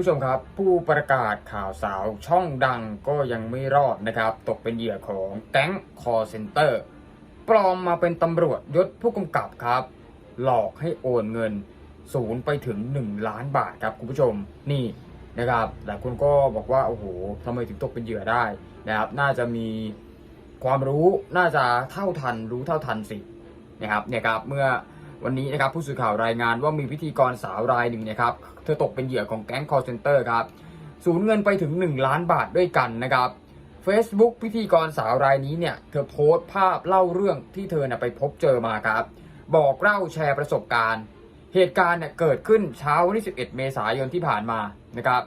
ผู้ชมครับ ผู้ประกาศข่าวสาวช่องดังก็ยังไม่รอดนะครับ ตกเป็นเหยื่อของแก๊งคอเซ็นเตอร์ปลอมมาเป็นตำรวจยศผู้กำกับครับ หลอกให้โอนเงินศูนย์ไปถึง 1 ล้านบาทครับคุณผู้ชมนี่นะครับหลายคนก็บอกว่าโอ้โหทำไมถึงตกเป็นเหยื่อได้นะครับ น่าจะมีความรู้น่าจะเท่าทันรู้เท่าทันสินะครับเนี่ยครับเมื่อ วันนี้นะครับผู้สื่อข่าวรายงานว่ามีพิธีกรสาวรายหนึ่งนะครับเธอตกเป็นเหยื่อของแก๊ง call center ครับสูญเงินไปถึง 1 ล้านบาทด้วยกันนะครับ Facebook พิธีกรสาวรายนี้เนี่ยเธอโพสต์ภาพเล่าเรื่องที่เธอน่ะไปพบเจอมาครับ บอกเล่าแชร์ประสบการณ์ เหตุการณ์เนี่ยเกิดขึ้นเช้าวันที่ 11 เมษายนที่ผ่านมานะครับ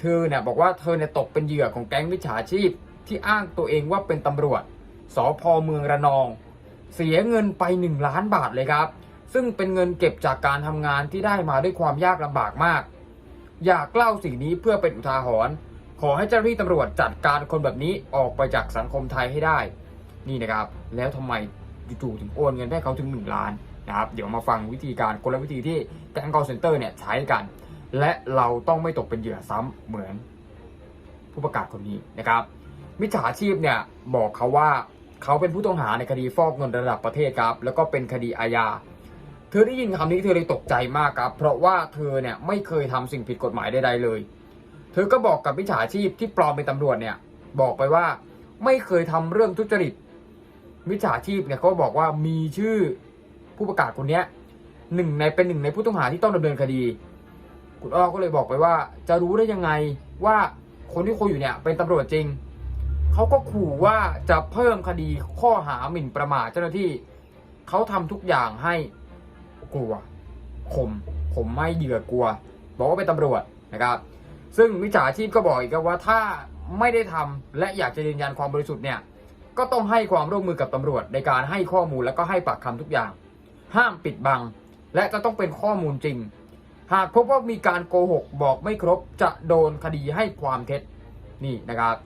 เธอเนี่ยบอกว่าเธอเนี่ยตกเป็นเหยื่อของแก๊งมิจฉาชีพ ที่อ้างตัวเองว่าเป็นตำรวจสพเมืองระนอง เสียเงินไป 1 ล้านบาทเลยครับ ซึ่งเป็นเงินเก็บจากการทำงานที่ได้มาด้วยความยากลำบากมาก อยากเล่าสิ่งนี้เพื่อเป็นอุทาหรณ์ขอให้เจ้าหน้าที่ตำรวจจัดการคนแบบนี้ออกไปจากสังคมไทยให้ได้ นี่นะครับ แล้วทำไมจู่ๆถึงโอนเงินให้เขาถึง 1 ล้านนะครับ เดี๋ยวมาฟังวิธีการกลวิธีที่แก๊ง call center เนี่ยใช้กัน และเราต้องไม่ตกเป็นเหยื่อซ้ำเหมือนผู้ประกาศคนนี้นะครับ มิจฉาชีพเนี่ยบอกเขาว่าเขาเป็นผู้ต้องหาในคดีฟอกเงินระดับประเทศครับ แล้วก็เป็นคดีอาญา เธอได้ยินคำนี้เธอเลยตกใจมากครับ เพราะว่าเธอเนี่ยไม่เคยทำสิ่งผิดกฎหมายใดๆเลย เธอก็บอกกับมิจฉาชีพที่ปลอมเป็นตำรวจเนี่ย บอกไปว่าไม่เคยทำเรื่องทุจริตมิจฉาชีพเนี่ยเขาบอกว่ามีชื่อผู้ประกาศคนเนี้ยหนึ่งในเป็นหนึ่งในผู้ต้องหาที่ต้องดำเนินคดี คุณอ้อก็เลยบอกไปว่า จะรู้ได้ยังไงว่าคนที่คุยอยู่เนี่ยเป็นตำรวจจริงเขาก็ขู่ว่าจะเพิ่มคดีข้อหาหมิ่นประมาทเจ้าหน้าที่เขาทำทุกอย่างให้ กลัวข่มข่มไม่เหยื่อกลัว บอกว่าเป็นตำรวจนะครับ ซึ่งมิจฉาชีพก็บอกอีกครับว่าถ้าไม่ได้ทำและอยากจะยืนยันความบริสุทธิ์เนี่ยก็ต้องให้ความร่วมมือกับตำรวจ ในการให้ข้อมูลแล้วก็ให้ปากคำทุกอย่าง ห้ามปิดบัง และจะต้องเป็นข้อมูลจริง หากพบว่ามีการโกหกบอกไม่ครบจะโดนคดีให้ความเท็จนี่นะครับ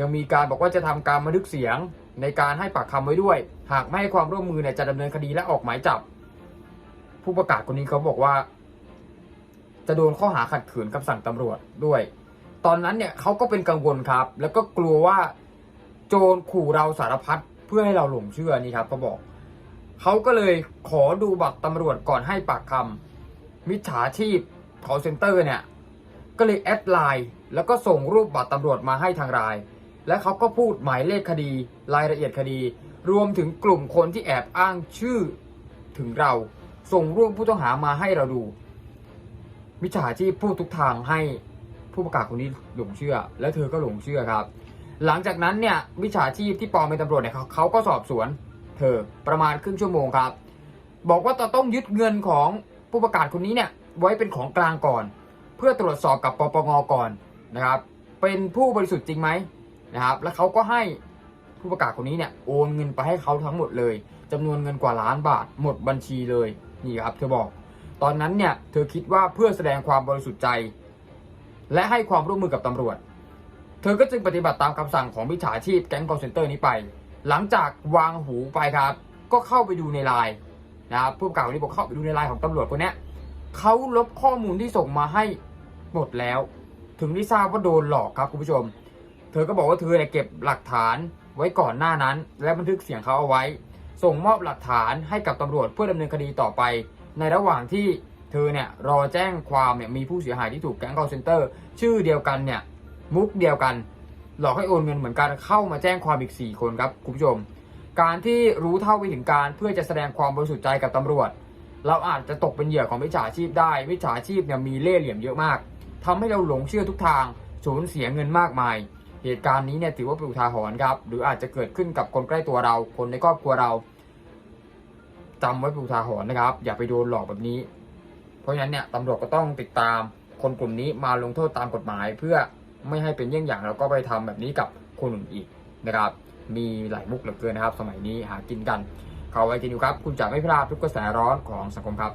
ยังมีการบอกว่าจะทำการบันทึกเสียงในการให้ปากคำไว้ด้วย หากไม่ให้ความร่วมมือเนี่ยจะดำเนินคดีและออกหมายจับ ผู้ประกาศคนนี้เขาบอกว่า จะโดนข้อหาขัดขืนคำสั่งตำรวจด้วย ตอนนั้นเนี่ยเขาก็เป็นกังวลครับ แล้วก็กลัวว่าโจรขู่เราสารพัดเพื่อให้เราหลงเชื่อนี่ครับเขาบอกเขาก็เลยขอดูบัตรตำรวจก่อนให้ปากคำมิจฉาชีพ call center เนี่ย ก็เลยแอดไลน์แล้วก็ส่งรูปบัตรตำรวจมาให้ทางไลน์และเขาก็พูดหมายเลขคดี รายละเอียดคดี รวมถึงกลุ่มคนที่แอบอ้างชื่อถึงเรา ส่งรูปผู้ต้องหามาให้เราดู มิจฉาชีพพูดทุกทางให้ผู้ประกาศคนนี้หลงเชื่อ และเธอก็หลงเชื่อครับ หลังจากนั้นเนี่ยมิจฉาชีพที่ปลอมเป็นตำรวจเนี่ยเขาก็สอบสวน เธอประมาณครึ่งชั่วโมงครับ บอกว่าจะต้องยึดเงินของผู้ประกาศคนนี้เนี่ยไว้เป็นของกลางก่อน เพื่อตรวจสอบกับปปงก่อนนะครับ เป็นผู้บริสุทธิ์จริงไหมนะครับ แล้วเขาก็ให้ผู้ประกาศคนนี้เนี่ยโอนเงินไปให้เขาทั้งหมดเลยจำนวนเงินกว่าล้านบาทหมดบัญชีเลย นี่ครับเธอบอก ตอนนั้นเนี่ยเธอคิดว่าเพื่อแสดงความบริสุทธิ์ใจ และให้ความร่วมมือกับตำรวจ เธอก็จึงปฏิบัติตามคำสั่งของมิจฉาชีพแก๊ง call center นี้ไป หลังจากวางหูไปครับ ก็เข้าไปดูในไลน์นะครับผู้ประกาศคนนี้บอกเข้าไปดูในไลน์ของตำรวจคนนี้เขาลบข้อมูลที่ส่งมาให้หมดแล้ว ถึงได้ทราบว่าโดนหลอกครับคุณผู้ชม เธอก็บอกว่าเธอเนี่ยเก็บหลักฐานไว้ก่อนหน้านั้น และบันทึกเสียงเขาเอาไว้ ส่งมอบหลักฐานให้กับตำรวจเพื่อดำเนินคดีต่อไป ในระหว่างที่เธอเนี่ยรอแจ้งความเนี่ยมีผู้เสียหายที่ถูกแก๊ง call center ชื่อเดียวกันเนี่ยมุกเดียวกัน หลอกให้โอนเงินเหมือนกันเข้ามาแจ้งความอีก 4 คนครับคุณผู้ชม การที่รู้เท่าไม่ถึงการเพื่อจะแสดงความบริสุทธิ์ใจกับตำรวจ เราอาจจะตกเป็นเหยื่อของมิจฉาชีพได้มิจฉาชีพเนี่ยมีเล่ห์เหลี่ยมเยอะมากทำให้เราหลงเชื่อทุกทางสูญเสียเงินมากมาย เหตุการณ์นี้เนี่ยถือว่าเป็นอุทาหรณ์ครับ หรืออาจจะเกิดขึ้นกับคนใกล้ตัวเรา คนในครอบครัวเราจำไว้เป็นอุทาหรณ์นะครับ อย่าไปโดนหลอกแบบนี้ เพราะฉะนั้นเนี่ยตำรวจก็ต้องติดตามคนกลุ่มนี้มาลงโทษตามกฎหมาย เพื่อไม่ให้เป็นเยี่ยงอย่างแล้วก็ไปทำแบบนี้กับคนอื่นอีกนะครับ มีหลายมุกเหลือเกินนะครับ สมัยนี้หากินกัน เขาไว้กินอยู่ครับ คุณจะไม่พลาดทุกกระแสร้อนของสังคมครับ